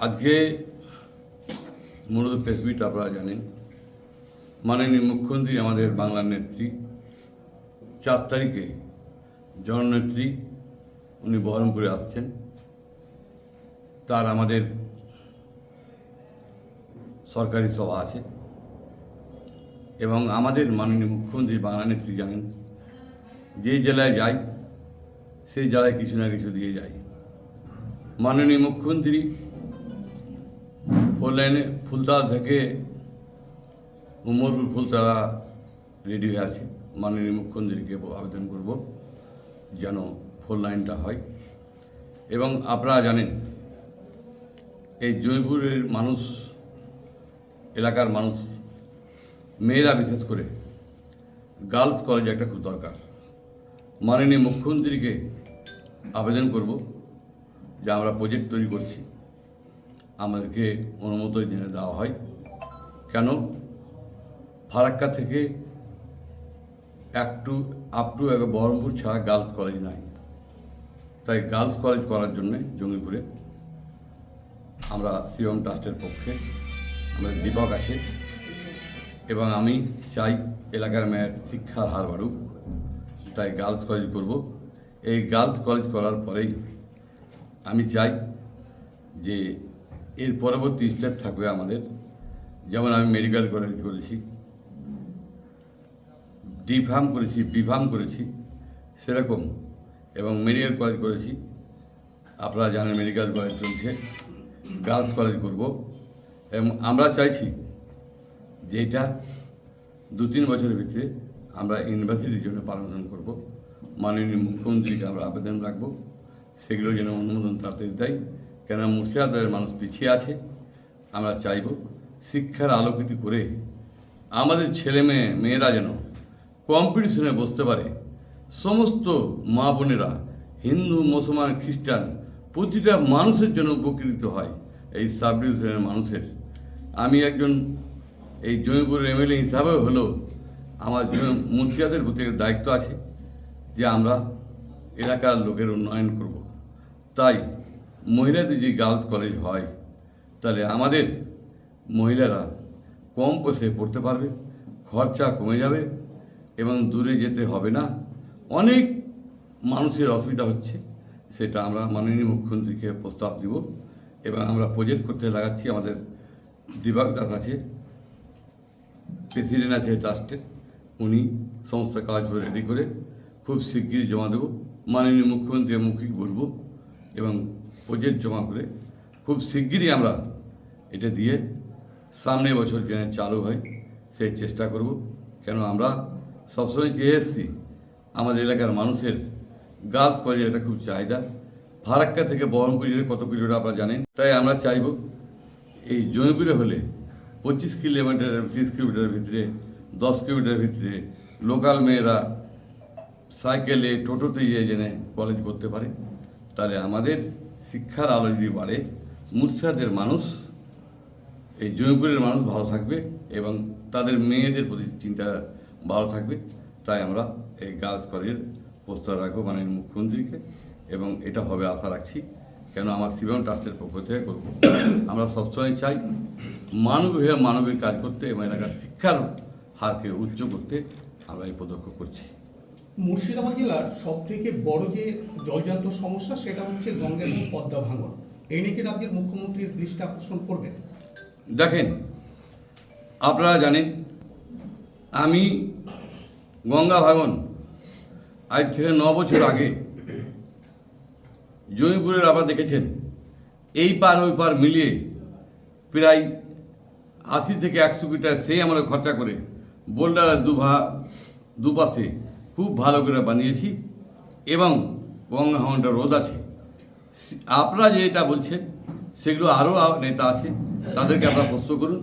আজকে মূলত প্রেসবিট আপনারা জানেন। মাননীয় মুখ্যমন্ত্রী, আমাদের বাংলার নেত্রী, চার তারিখে জননেত্রী উনি বহরমপুরে আসছেন। তার আমাদের সরকারি সভা আছে। এবং আমাদের মাননীয় মুখ্যমন্ত্রী বাংলা নেত্রী জানেন, যে জেলায় যাই, সেই জেলায় কিছু না কিছু দিয়ে যায় মাননীয় মুখ্যমন্ত্রী ফোর লাইনে ফুলতলা থেকে উমরপুর ফুলতলা রেডি হয়ে আছে মাননীয় মুখ্যমন্ত্রীকে আবেদন করব যেন ফোর লাইনটা হয় এবং আপনারা জানেন এই জয়পুরের মানুষ এলাকার মানুষ মেয়েরা বিশেষ করে গার্লস কলেজ একটা খুব দরকার মাননীয় মুখ্যমন্ত্রীকে আবেদন করব যে আমরা প্রজেক্ট তৈরি করছি, আমাদেরকে অনুমতি জেনে দেওয়া হয়। কেন? ফারাক্কা থেকে এক টু আপ টু এক বহরমপুর ছাড়া গার্লস কলেজ নাই। তাই গার্লস কলেজ করার জন্য জঙ্গিপুরে আমরা শিবম ট্রাস্টের পক্ষে আমাদের দীপক আছে এবং আমি চাই এলাকার মেয়ের শিক্ষার হার বাড়ুক। তাই গার্লস কলেজ করব। এই গার্লস কলেজ করার পরেই আমি চাই যে এর পরবর্তী স্টেপ থাকবে আমাদের। যেমন আমি মেডিকেল কলেজ করেছি ডি ফার্ম করেছি বি ফার্ম করেছি, সেরকম। এবং মেডিকেল কলেজ করেছি, আপনারা জানেন মেডিকেল কলেজ চলছে গার্লস কলেজ করব। এবং আমরা চাইছি যে এটা দু তিন বছরের ভিতরে আমরা ইউনিভার্সিটির জন্য পারমিশন করব। মাননীয় মুখ্যমন্ত্রীকে আমরা আবেদন রাখব। সেগুলো যেন অনুমোদন তাড়াতাড়ি দেয়। কেন মুর্শিদাবাদের মানুষ পিছিয়ে আছে, আমরা চাইব শিক্ষার আলোকিত করে আমাদের ছেলে মেয়ে, মেয়েরা যেন কম্পিটিশনে বসতে পারে। সমস্ত মা বোনেরা, হিন্দু, মুসলমান, খ্রিস্টান, প্রতিটা মানুষের জন্য উপকৃত হয় এই সাব ডিভিশনের মানুষের। আমি একজন এই জমিপুরের এমএলএ হিসাবেও হলেও আমার মুর্শিদাবাদের প্রতি দায়িত্ব আছে যে আমরা এলাকার লোকের উন্নয়ন করব। তাই মহিলাদের যে গার্লস কলেজ হয়, তাহলে আমাদের মহিলারা কম পয়সায় পড়তে পারবে, খরচা কমে যাবে এবং দূরে যেতে হবে না। অনেক মানুষের অসুবিধা হচ্ছে, সেটা আমরা মাননীয় মুখ্যমন্ত্রীকে প্রস্তাব দিব এবং আমরা প্রজেক্ট করতে লাগাচ্ছি আমাদের দিবাক দাস আছে, প্রেসিডেন্ট আছে ট্রাস্টের উনি সমস্ত কাজ রেডি করে খুব শিগগিরই জমা দেবো। মাননীয় মুখ্যমন্ত্রী মুখিক বলব এবং প্রজেক্ট জমা করে খুব শিগগিরই আমরা এটা দিয়ে সামনে বছর যেন চালু হয়, সেই চেষ্টা করব। কেন আমরা সবসময় চেয়ে এসেছি, আমাদের এলাকার মানুষের গার্লস কলেজের এটা খুব চাহিদা। ফারাক্কা থেকে বহরমপুর জেলে কত কিলোমিটার আপনারা জানেন, তাই আমরা চাইব এই জমিপুরে হলে পঁচিশ কিলোমিটার, তিরিশ কিলোমিটারের ভিতরে, দশ কিলোমিটারের ভিতরে লোকাল মেয়েরা সাইকেলে, টোটোতে গিয়ে জেনে কলেজ করতে পারে। তাহলে আমাদের শিক্ষার আলো যদি বাড়ে মুর্শিদাদের মানুষ, এই জমিপুরের মানুষ ভালো থাকবে এবং তাদের মেয়েদের প্রতি চিন্তা ভালো থাকবে। তাই আমরা এই গার্লস কলেজের প্রস্তাব রাখব মানে মুখ্যমন্ত্রীকে এবং এটা হবে আশা রাখছি, কেন আমার শিবম ট্রাস্টের পক্ষ থেকে করব। আমরা সবসময় চাই মানব হয়ে মানবিক কাজ করতে এবং এলাকার শিক্ষার হারকে উচ্চ করতে আমরা এই পদক্ষেপ করছি। মুর্শিদাবাদ জেলার সব থেকে বড় যে জলজান্ত সমস্যা, সেটা হচ্ছে গঙ্গা এবং পদ্মা ভাঙন। এই নিয়ে কি রাজ্যের মুখ্যমন্ত্রীর দৃষ্টি আকর্ষণ করবেন? দেখেন, আপনারা জানেন, আমি গঙ্গা ভাগন আজ থেকে ন বছর আগে জমিপুরের আপনারা দেখেছেন। এই পার ওই পার মিলিয়ে প্রায় আশি থেকে একশো মিটার সেই আমরা খরচা করে বোল্ডার দুভা দুপাশে খুব ভালো করে বানিয়েছি এবং গঙ্গা ভাঙনটা রোদ আছে। আপনারা যে এটা বলছেন, সেগুলো আরও নেতা আছে, তাদেরকে আপনারা প্রশ্ন করুন।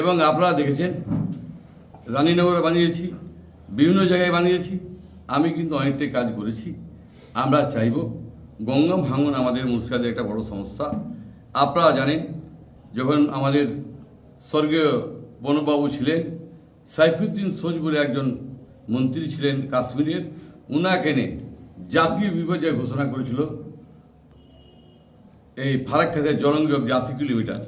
এবং আপনারা দেখেছেন, রানীনগরে বানিয়েছি, বিভিন্ন জায়গায় বানিয়েছি। আমি কিন্তু অনেকটাই কাজ করেছি। আমরা চাইব গঙ্গা ভাঙন আমাদের মুর্শিদাবাদের একটা বড় সমস্যা। আপনারা জানেন, যখন আমাদের স্বর্গীয় বনবাবু ছিলেন, সাইফুদ্দিন সোজ বলে একজন মন্ত্রী ছিলেন কাশ্মীরের, উনাকে এনে জাতীয় বিপর্যয় ঘোষণা করেছিল এই ফারাক্কাতে জনযোগ যে আশি কিলোমিটার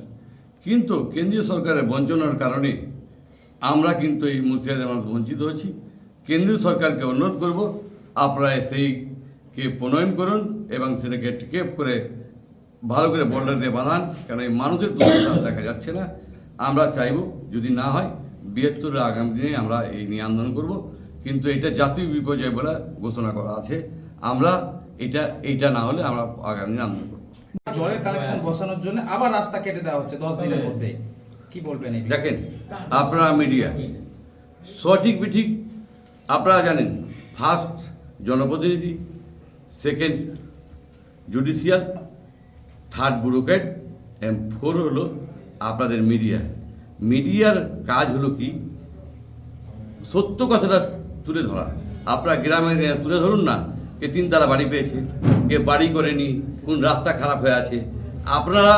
কিন্তু কেন্দ্রীয় সরকারের বঞ্চনার কারণে আমরা কিন্তু এই মুর্শিদাবাদের মানুষ বঞ্চিত হচ্ছি কেন্দ্রীয় সরকারকে অনুরোধ করব, আপনারা সেইকে প্রণয়ন করুন এবং সেটাকে টিকেপ করে ভালো করে বর্ডার দিয়ে বাঁধান কারণ এই মানুষের দুর্দশা দেখা যাচ্ছে না। আমরা চাইব যদি না হয় বৃহত্তর আগামী দিনে আমরা এই নিয়ে আন্দোলন করব। কিন্তু এটা জাতীয় বিপর্যয় বলে ঘোষণা করা আছে। আমরা এটা এইটা না হলে আমরা আগামী দিনে আন্দোলন করব। জলের কালেকশন বসানোর জন্য আবার রাস্তা কেটে দেওয়া হচ্ছে দশ দিনের মধ্যে। কি বলবেন দেখেন আপনারা মিডিয়া সঠিক বিঠিক আপনারা জানেন ফার্স্ট জনপ্রতিনিধি সেকেন্ড জুডিশিয়াল থার্ড ব্যুরোক্রেট এবং ফোর হলো আপনাদের মিডিয়া মিডিয়ার কাজ হলো কি? সত্য কথাটা তুলে ধরা। আপনারা গ্রামে তুলে ধরুন না কে তিনতলা বাড়ি পেয়েছে কে বাড়ি করেনি কোন রাস্তা খারাপ হয়ে আছে। আপনারা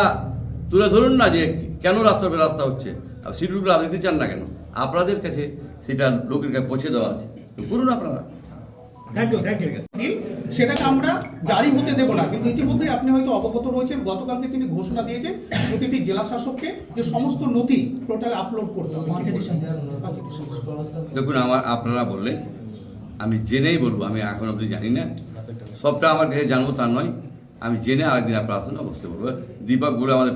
তুলে ধরুন না যে কেন রাস্তা রাস্তা হচ্ছে। শিডিউলগুলো সিটগুলো আপনি দিতে চান না কেন? আপনাদের কাছে সেটা লোকের কাছে পৌঁছে দেওয়া আছে। করুন আপনারা। থ্যাংক ইউ থ্যাংক ইউ সেটাকে আমরা জারি হতে দেব না। কিন্তু ইতিমধ্যে আপনি হয়তো অবগত রয়েছেন গতকালকে তিনি ঘোষণা দিয়েছেন প্রতিটি জেলা শাসককে যে সমস্ত নথি পোর্টালে আপলোড করতে হবে। দেখুন আমার আপনারা বললেন আমি জেনেই বলব আমি এখন অবধি জানি না। সবটা আমার কাছে জানব তা নয়। আমি জেনে আরেকদিন আপনার আসুন অবশ্যই বলব দীপক গুরু আমাদের